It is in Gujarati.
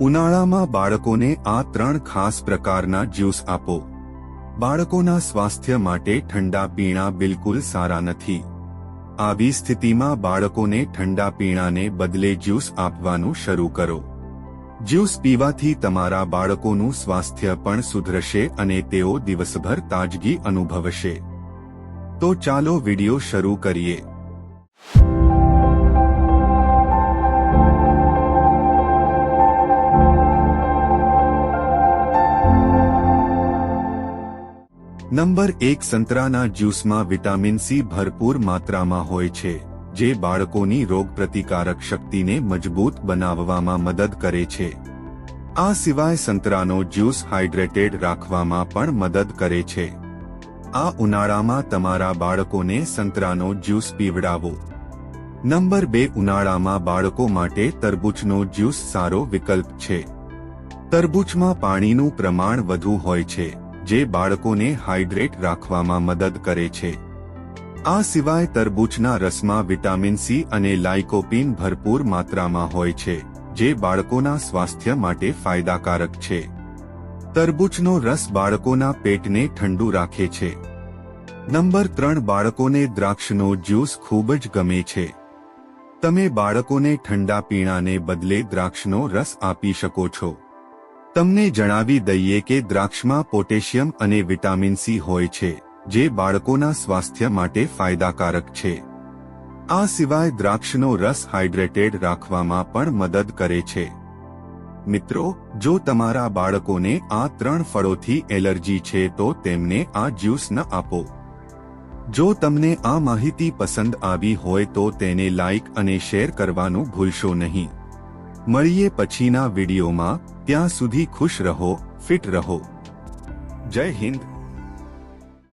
ઉનાળામાં બાળકોને આ ત્રણ ખાસ પ્રકારના જ્યુસ આપો. બાળકોના સ્વાસ્થ્ય માટે ઠંડા પીણા બિલકુલ સારા નથી. આવી સ્થિતિમાં બાળકોને ઠંડા પીણાને બદલે જ્યુસ આપવાનું શરૂ કરો. જ્યુસ પીવાથી તમારા બાળકોનું સ્વાસ્થ્ય પણ સુધરશે અને તેઓ દિવસભર તાજગી અનુભવશે. તો ચાલો વિડિયો શરૂ કરીએ. નંબર એક સંતરાના જ્યુસમાં વિટામિન સી ભરપૂર માત્રામાં હોય છે, જે બાળકોની રોગપ્રતિકારક શક્તિને મજબૂત બનાવવામાં મદદ કરે છે. આ સિવાય સંતરાનો જ્યુસ હાઇડ્રેટેડ રાખવામાં પણ મદદ કરે છે. આ ઉનાળામાં તમારા બાળકોને સંતરાનો જ્યુસ પીવડાવો. નંબર બે ઉનાળામાં બાળકો માટે તરબૂચનો જ્યુસ સારો વિકલ્પ છે. તરબૂચમાં પાણીનું પ્રમાણ વધુ હોય છે. જે બાળકોને હાઇડ્રેટ રાખવામાં મદદ કરે છે. આ સિવાય તરબૂચના રસમાં વિટામિન સી અને લાઇકોપીન ભરપૂર માત્રામાં હોય છે, જે બાળકોના સ્વાસ્થ્ય માટે ફાયદાકારક છે. તરબૂચનો રસ બાળકોના પેટને ઠંડુ રાખે છે. નંબર ત્રણ, બાળકોને દ્રાક્ષનો જ્યુસ ખૂબ જ ગમે છે. તમે બાળકોને ઠંડા પીણાને બદલે દ્રાક્ષનો રસ આપી શકો છો. તમને જણાવી દઈએ કે દ્રાક્ષમાં પોટેશિયમ અને વિટામિન સી હોય છે, જે બાળકોના સ્વાસ્થ્ય માટે ફાયદાકારક છે. આ સિવાય દ્રાક્ષનો રસ હાઇડ્રેટેડ રાખવામાં પણ મદદ કરે છે. મિત્રો, જો તમારા બાળકોને આ ત્રણ ફળોથી એલર્જી છે તો તેમને આ જ્યુસ ન આપો. જો તમને આ માહિતી પસંદ આવી હોય તો તેને લાઇક અને શેર કરવાનું ભૂલશો નહીં. મળીએ પછીના વિડીયોમાં. ત્યાં સુધી ખુશ રહો ફિટ રહો. જય હિન્દ.